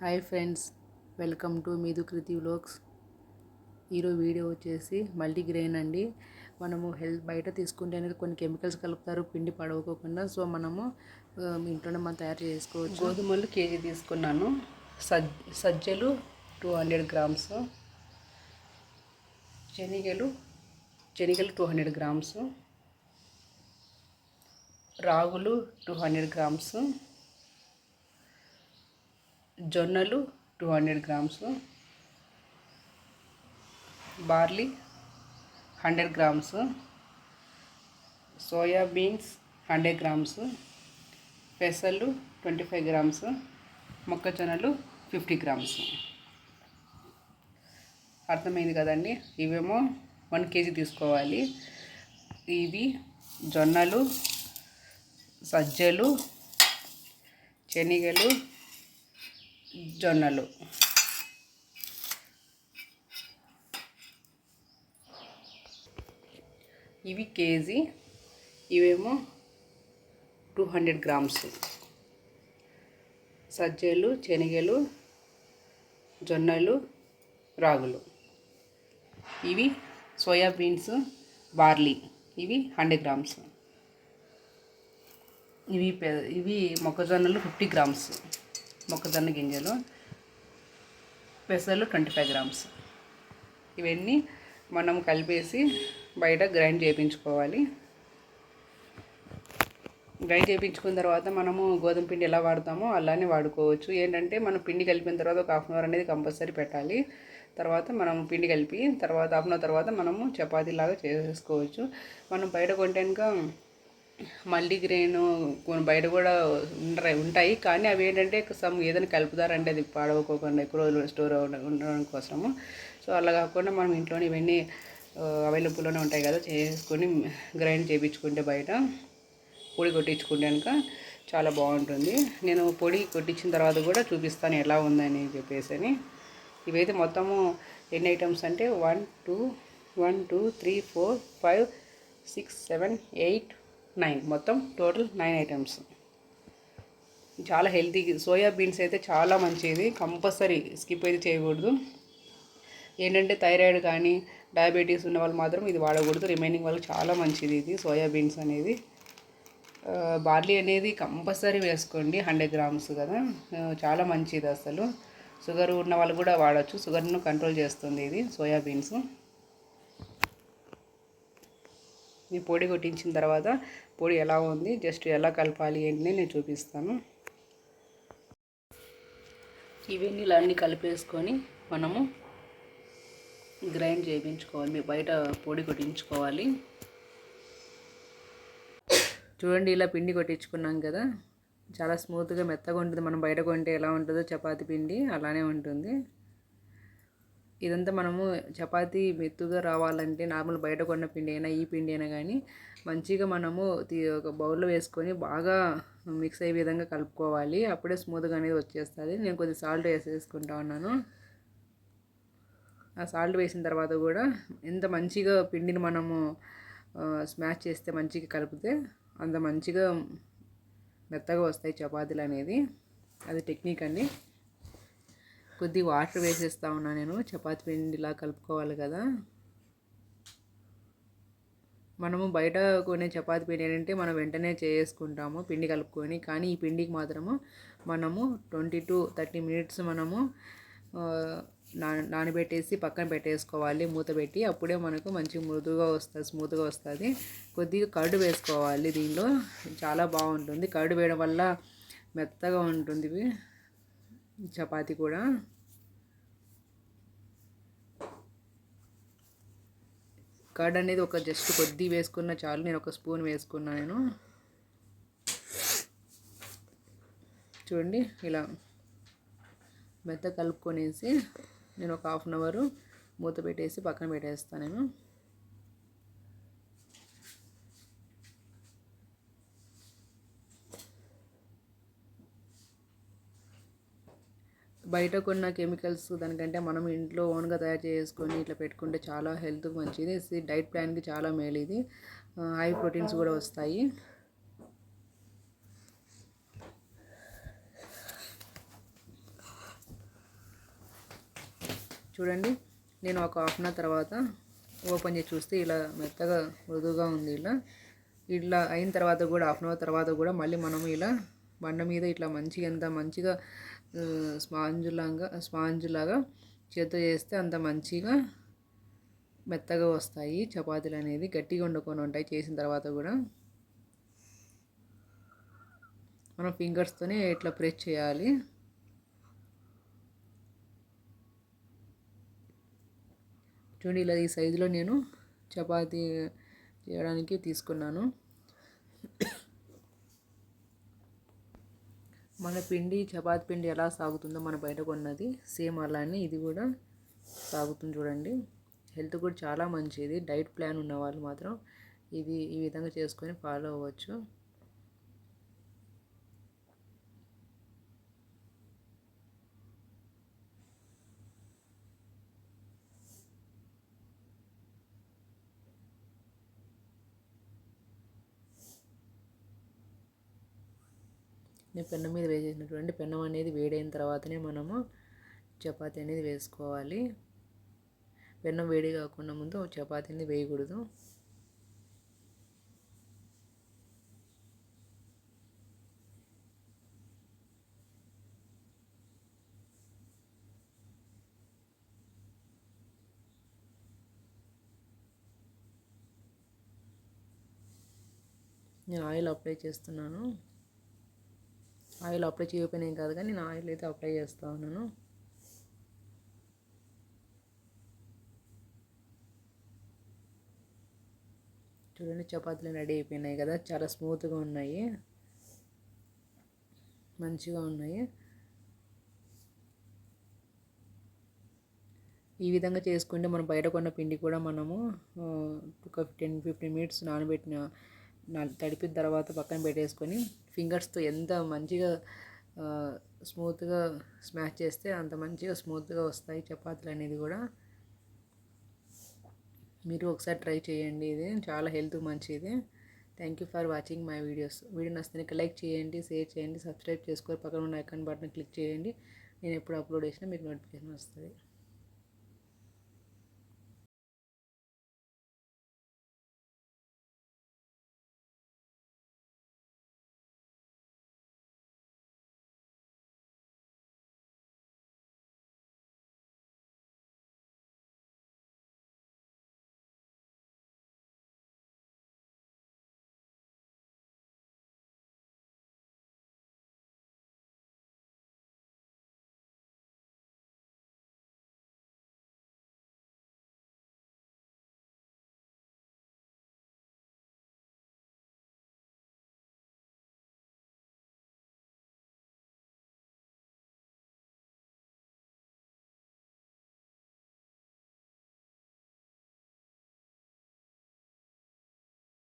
Hi friends welcome to మీదు Kriti vlogs. ఈరోజు video వచ్చేసి మల్టీగ్రెయిన్ అండి. మనము హెల్త్ బయట తీసుకుంటే కొన్ని కెమికల్స్ కలుపుతారు పిండి పడవకోకుండా. సో మనము ఇంట్లోనే మనం తయారు చేసుకోవచ్చు. గోధుమలు కేజీ తీసుకున్నాను. సజ్ సజ్జలు టూ హండ్రెడ్ గ్రామ్స్. శనిగలు శనిగలు టూ హండ్రెడ్ గ్రామ్స్. రాగులు టూ హండ్రెడ్ గ్రామ్స్. జొన్నలు two hundred grams barley hundred grams soya beans hundred grams పెసలు ట్వంటీ ఫైవ్ గ్రామ్స్ మొక్కజొన్నలు ఫిఫ్టీ గ్రామ్స్. అర్థమైంది కదండి? ఇవేమో వన్ కేజీ తీసుకోవాలి. ఇవి జొన్నలు సజ్జలు శనగలు జొన్నలు. ఇవి కేజీ ఇవేమో టూ హండ్రెడ్ గ్రామ్స్. సజ్జలు శనగలు జొన్నలు రాగులు. ఇవి సోయా బీన్స్ బార్లీ. ఇవి హండ్రెడ్ గ్రామ్స్. ఇవి ఇవి మొక్కజొన్నలు ఫిఫ్టీ గ్రామ్స్. మొక్కజొన్న గింజలు పెసలు ట్వంటీ ఫైవ్ గ్రామ్స్. ఇవన్నీ మనం కలిపేసి బయట గ్రైండ్ చేయించుకోవాలి గ్రైండ్ చేయించుకున్న తర్వాత మనము గోధుమ పిండి ఎలా వాడతామో అలానే వాడుకోవచ్చు. ఏంటంటే మనం పిండి కలిపిన తర్వాత ఒక హాఫ్ అన్ అవర్ అనేది కంపల్సరీ పెట్టాలి. తర్వాత మనం పిండి కలిపి తర్వాత హాఫ్ అన్ అవర్ తర్వాత మనము చపాతీలాగా చేసేసుకోవచ్చు మనం బయట కొంటాక మల్టీగ్రెయిన్ కొన్ని బయట కూడా ఉంటాయి ఉంటాయి. కానీ అవి ఏంటంటే సమ్ ఏదైనా కలుపుతారంటే అది పాడవకోకుండా ఎక్కువ రోజులు స్టోర్ ఉండడం కోసము. సో అలా కాకుండా మనం ఇంట్లోనే ఇవన్నీ అవైలబుల్లోనే ఉంటాయి కదా చేసుకొని గ్రైండ్ చేయించుకుంటే బయట పొడి కొట్టించుకుంటే చాలా బాగుంటుంది. నేను పొడి కొట్టించిన తర్వాత కూడా చూపిస్తాను ఎలా ఉందని చెప్పేసి అని. ఇవైతే మొత్తము ఎన్ని ఐటమ్స్ అంటే one two one two three four five six seven eight nine. మొత్తం టోటల్ నైన్ ఐటమ్స్. చాలా హెల్తీ. సోయా బీన్స్ అయితే చాలా మంచిది. కంపల్సరీ స్కిప్ అయితే చేయకూడదు. ఏంటంటే థైరాయిడ్ కానీ డయాబెటీస్ ఉన్న వాళ్ళు మాత్రం ఇది వాడకూడదు. రిమైనింగ్ వాళ్ళకి చాలా మంచిది ఇది సోయా బీన్స్ అనేది. బార్లీ అనేది కంపల్సరీ వేసుకోండి. హండ్రెడ్ గ్రామ్స్ కదా. చాలా మంచిది అసలు. షుగర్ ఉన్న వాళ్ళు కూడా వాడచ్చు. షుగర్ను కంట్రోల్ చేస్తుంది ఇది సోయా బీన్స్. ఈ పొడి కొట్టించిన తర్వాత పొడి ఎలా ఉంది జస్ట్ ఎలా కలపాలి ఏంటి నేను చూపిస్తాను. ఇవన్నీ ఇలా అన్నీ కలిపేసుకొని మనము గ్రైండ్ చేయించుకోవాలి మీ బయట పొడి కొట్టించుకోవాలి. చూడండి ఇలా పిండి కొట్టించుకున్నాం కదా చాలా స్మూత్గా మెత్తగా ఉంటుంది. మనం బయట కొంటే ఎలా ఉంటుందో చపాతి పిండి అలానే ఉంటుంది. ఇదంతా మనము చపాతీ మెత్తుగా రావాలంటే నార్మల్ బయట కొన్న పిండి అయినా ఈ పిండి అయినా కానీ మంచిగా మనము ఒక బౌల్లో వేసుకొని బాగా మిక్స్ అయ్యే విధంగా కలుపుకోవాలి. అప్పుడే స్మూత్గా అనేది వచ్చేస్తుంది. నేను కొద్దిగా సాల్ట్ వేసేసుకుంటా ఉన్నాను. ఆ సాల్ట్ వేసిన తర్వాత కూడా ఎంత మంచిగా పిండిని మనము స్మాష్ చేస్తే మంచిగా కలిపితే అంత మంచిగా మెత్తగా వస్తాయి చపాతీలు అనేది. అది టెక్నిక్ అండి. కొద్దిగా వాటర్ వేసేస్తా ఉన్నా నేను. చపాతి పిండిలా కలుపుకోవాలి కదా. మనము బయట కొనే చపాతి పిండి ఏంటంటే మనం వెంటనే చేసుకుంటాము పిండి కలుపుకొని. కానీ ఈ పిండికి మాత్రము మనము ట్వంటీ టు థర్టీ మినిట్స్ మనము నా నానబెట్టేసి పక్కన పెట్టేసుకోవాలి. మూత పెట్టి అప్పుడే మనకు మంచి మృదుగా వస్తుంది స్మూత్గా వస్తుంది. కొద్దిగా కర్డు వేసుకోవాలి దీనిలో. చాలా బాగుంటుంది. కర్డ్ వేయడం వల్ల మెత్తగా ఉంటుంది. చపాతి కూడా. కర్డ్ అనేది ఒక జస్ట్ కొద్ది వేసుకున్న చాలు. నేను ఒక స్పూన్ వేసుకున్నా నేను. చూడండి ఇలా మెత్త కలుపుకొనేసి నేను ఒక హాఫ్ అన్ అవర్ మూత పెట్టేసి పక్కన పెట్టేస్తాను నేను. బయట కొన్న కెమికల్స్ దానికంటే మనం ఇంట్లో ఓన్గా తయారు చేసుకొని ఇట్లా పెట్టుకుంటే చాలా హెల్త్కి మంచిది. డైట్ ప్లాన్కి చాలా మేలు ఇది హై ప్రోటీన్స్ కూడా వస్తాయి. చూడండి నేను ఒక హాఫ్ అన్ అవర్ తర్వాత ఓపెన్ చేసి చూస్తే ఇలా మెత్తగా మృదువుగా ఉంది ఇలా. ఇట్లా అయిన తర్వాత కూడా హాఫ్ అన్ అవర్ తర్వాత కూడా మళ్ళీ మనం ఇలా బండ మీద ఇట్లా మంచిగా ఎంత మంచిగా స్పాంజ్ లాగా స్పాంజ్ లాగా చేస్తే అంత మంచిగా మెత్తగా వస్తాయి. చపాతీలు అనేది గట్టిగా వండుకొని ఉంటాయి. చేసిన తర్వాత కూడా మనం ఫింగర్స్తోనే ఇట్లా ప్రెస్ చేయాలి. చూడండి ఇలా ఈ సైజులో నేను చపాతీ చేయడానికి తీసుకున్నాను. మన పిండి చపాతి పిండి ఎలా సాగుతుందో మన బయట కొన్నది సేమ్ అలానే ఇది కూడా సాగుతుంది చూడండి. హెల్త్ కూడా చాలా మంచిది. డైట్ ప్లాన్ ఉన్న వాళ్ళు మాత్రం ఇది ఈ విధంగా చేసుకొని ఫాలో అవ్వచ్చు. నేను పెన్నం మీద వేసేసినటువంటి పెన్నం అనేది వేడైన తర్వాతనే మనము చపాతీ అనేది వేసుకోవాలి. పెన్నం వేడి కాకుండా ముందు చపాతీని అనేది వేయకూడదు. నేను ఆయిల్ అప్లై చేస్తున్నాను. ఆయిల్ అప్లై చేయకపోయినాయి కాదు కానీ నేను ఆయిల్ అయితే అప్లై చేస్తూ ఉన్నాను. చూడండి చపాతీలు రెడీ అయిపోయినాయి కదా చాలా స్మూత్గా ఉన్నాయి. మంచిగా ఉన్నాయి. ఈ విధంగా చేసుకుంటే మనం బయట కొన్న పిండి కూడా మనము ఒక టెన్ ఫిఫ్టీన్ మినిట్స్ నానబెట్టిన తడిపిన తర్వాత పక్కన పెట్టేసుకొని ఫింగర్స్తో ఎంత మంచిగా స్మూత్గా స్మాష్ చేస్తే అంత మంచిగా స్మూత్గా వస్తాయి చపాతీలు అనేది కూడా. మీరు ఒకసారి ట్రై చేయండి ఇది. చాలా హెల్త్ మంచిది. Thank you for watching my videos. Video నచ్చితే లైక్ చేయండి షేర్ చేయండి సబ్స్క్రైబ్ చేసుకొని పక్కన ఉన్న ఐకాన్ బటన్ క్లిక్ చేయండి. నేను ఎప్పుడు అప్లోడ్ చేసినా మీకు నోటిఫికేషన్ వస్తుంది.